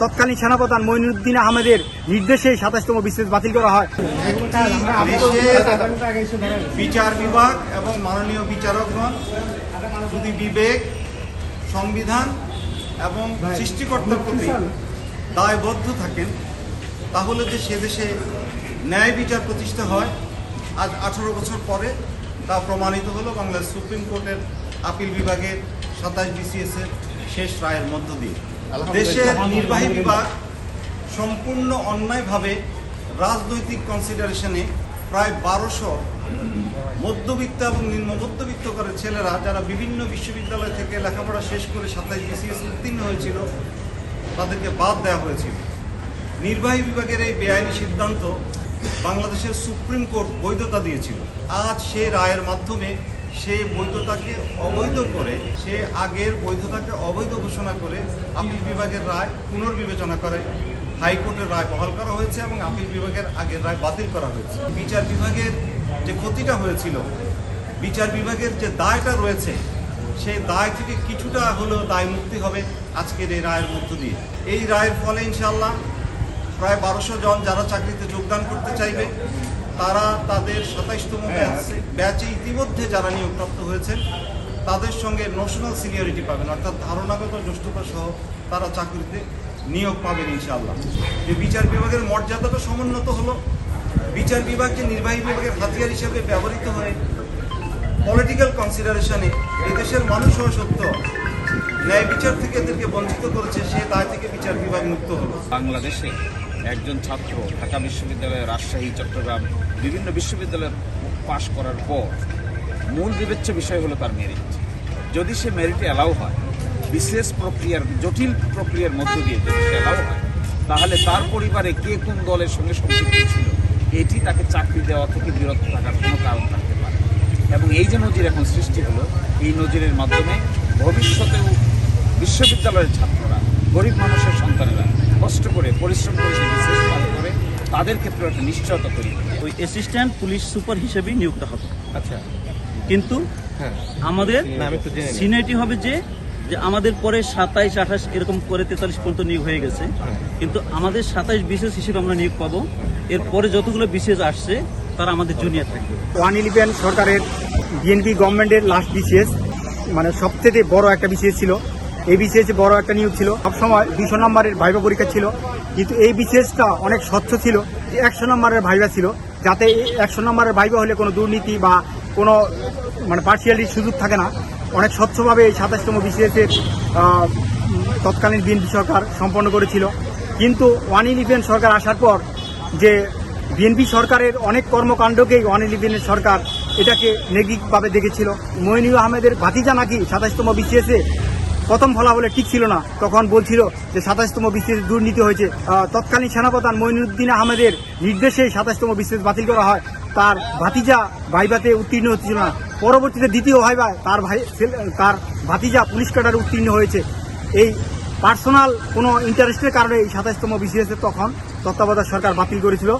তৎকালীন সেনাপ্রধান মঈনুদ্দিন আহমেদের নির্দেশে সাতাশতম বিশেষ বাতিল করা হয়। বিচার বিভাগ এবং মাননীয় বিচারকগণ, যদি বিবেক, সংবিধান এবং সৃষ্টিকর্তার প্রতি দায়বদ্ধ থাকেন, তাহলে যে সে দেশে ন্যায় বিচার প্রতিষ্ঠা হয়, আজ আঠারো বছর পরে তা প্রমাণিত হলো বাংলাদেশ সুপ্রিম কোর্টের আপিল বিভাগের সাতাশ বিসিএস এর শেষ রায়ের মধ্য দিয়ে। দেশের নির্বাহী বিভাগ সম্পূর্ণ অন্যায়ভাবে রাজনৈতিক কনসিডারেশনে প্রায় বারোশো মধ্যবিত্ত এবং নিম্ন মধ্যবিত্ত করে ছেলেরা যারা বিভিন্ন বিশ্ববিদ্যালয় থেকে লেখাপড়া শেষ করে সাতাইশ বিসিএস উত্তীর্ণ হয়েছিল তাদেরকে বাদ দেওয়া হয়েছিল। নির্বাহী বিভাগের এই বেআইনি সিদ্ধান্ত বাংলাদেশের সুপ্রিম কোর্ট বৈধতা দিয়েছিল। আজ সে রায়ের মাধ্যমে সে বৈধতাকে অবৈধ করে, সে আগের বৈধতাকে অবৈধ ঘোষণা করে আপিল বিভাগের রায় পুনর্বিবেচনা করে, হাইকোর্টের রায় বহাল করা হয়েছে এবং আপিল বিভাগের আগের রায় বাতিল করা হয়েছে। বিচার বিভাগের যে ক্ষতিটা হয়েছিল, বিচার বিভাগের যে দায়টা রয়েছে, সেই দায় থেকে কিছুটা হলেও দায় মুক্তি হবে আজকের এই রায়ের মধ্য দিয়ে। এই রায়ের ফলে ইনশাল্লাহ প্রায় বারোশো জন যারা চাকরিতে যোগদান করতে চাইবে তারা তাদের সাতাইশতম ব্যাচে ব্যাচে ইতিমধ্যে যারা নিয়োগপ্রাপ্ত হয়েছেন তাদের সঙ্গে ন্যাশনাল সিনিয়রিটি পাবেন অর্থাৎ ধারণাগত জ্যেষ্ঠতা সহ তারা চাকরিতে নিয়োগ পাবেন ইনশাআল্লাহ। যে বিচার বিভাগের মর্যাদাটা সমুন্নত হলো। বিচার বিভাগ যে নির্বাহী বিভাগের হাতিয়ার হিসেবে ব্যবহৃত হয় পলিটিক্যাল কনসিডারেশনে এদেশের মানুষ হওয়া সত্ত্বেও ন্যায় বিচার থেকে এদেরকে বঞ্চিত করেছে সে দায় থেকে বিচার বিভাগ মুক্ত হলো। বাংলাদেশে একজন ছাত্র ঢাকা বিশ্ববিদ্যালয় রাজশাহী, চট্টগ্রাম বিভিন্ন বিশ্ববিদ্যালয়ে পাশ করার পর মূল বিবেচ্য বিষয় হলো তার মেরিট যদি সে মেরিটে অ্যালাউ হয়, বিশেষ প্রক্রিয়ার, জটিল প্রক্রিয়ার মধ্য দিয়ে যদি সে অ্যালাউ হয়, তাহলে তার পরিবারে কে কোন দলের সঙ্গে সম্পৃক্ত ছিল, এটি তাকে চাকরি দেওয়া থেকে বিরত থাকার কোনো কারণ থাকতে পারে। এবং এই যে নজির এখন সৃষ্টি হলো, এই নজিরের মাধ্যমে ভবিষ্যতেও বিশ্ববিদ্যালয়ের ছাত্ররা গরিব মানুষের কষ্ট করে পরিশ্রম করে সে বিশেষ পালন করে তাদের ক্ষেত্রে একটা নিশ্চয়তা তৈরি ওই অ্যাসিস্ট্যান্ট পুলিশ সুপার হিসেবেই নিয়োগটা হবে। আচ্ছা। কিন্তু হ্যাঁ। আমাদের। সিনিয়রিটি হবে যে যে আমাদের পরে সাতাইশ আঠাশ এরকম করে তেতাল্লিশ পর্যন্ত নিয়োগ হয়ে গেছে। হ্যাঁ। কিন্তু আমাদের সাতাইশ বিশেষ হিসেবে আমরা নিয়োগ পাবো। এরপরে যতগুলো বিশেষ আসছে তারা আমাদের জুনিয়র থাকবে। ওয়ান ইলেভেন সরকারের বিএনপি গভর্নমেন্টের লাস্ট বিসিএস মানে সবথেকে বড় একটা বিসিএস ছিল। এই বিসিএস বড় একটা নিয়োগ ছিল। সবসময় দুশো নম্বরের ভাইবা পরীক্ষা ছিল। কিন্তু এই বিসিএসটা অনেক স্বচ্ছ ছিল। একশো নম্বরের ভাইবা ছিল। যাতে একশো নম্বরের ভাইবা হলে কোনো দুর্নীতি বা কোনো মানে পার্সিয়ালিটির সুযোগ থাকে না। অনেক স্বচ্ছভাবে এই সাতাশতম বিসিএসের তৎকালীন বিএনপি সরকার সম্পন্ন করেছিল। কিন্তু ওয়ান ইলেভেন সরকার আসার পর যে বিএনপি সরকারের অনেক কর্মকাণ্ডকেই ওয়ান ইলেভেনের সরকার এটাকে নেগেটিভভাবে দেখেছিল। মইনুল আহমেদের ভাতিজা নাকি সাতাশতম বিসিএসে প্রথম ফলাফলে ঠিক ছিল না। তখন বলছিল যে সাতাশতম বিসিএস দুর্নীতি হয়েছে। তৎকালীন সেনাপ্রধান মইনুদ্দিন আহমেদের নির্দেশে সাতাশতম বিসিএস বাতিল করা হয়। তার ভাতিজা ভাইভাতে উত্তীর্ণ হচ্ছিল না। পরবর্তীতে দ্বিতীয় ভাইভায় তার ভাই তার ভাতিজা পুলিশ ক্যাডারে উত্তীর্ণ হয়েছে। এই পার্সোনাল কোনো ইন্টারেস্টের কারণে এই সাতাশতম বিসিএস তখন তত্ত্বাবধায়ক সরকার বাতিল করেছিল।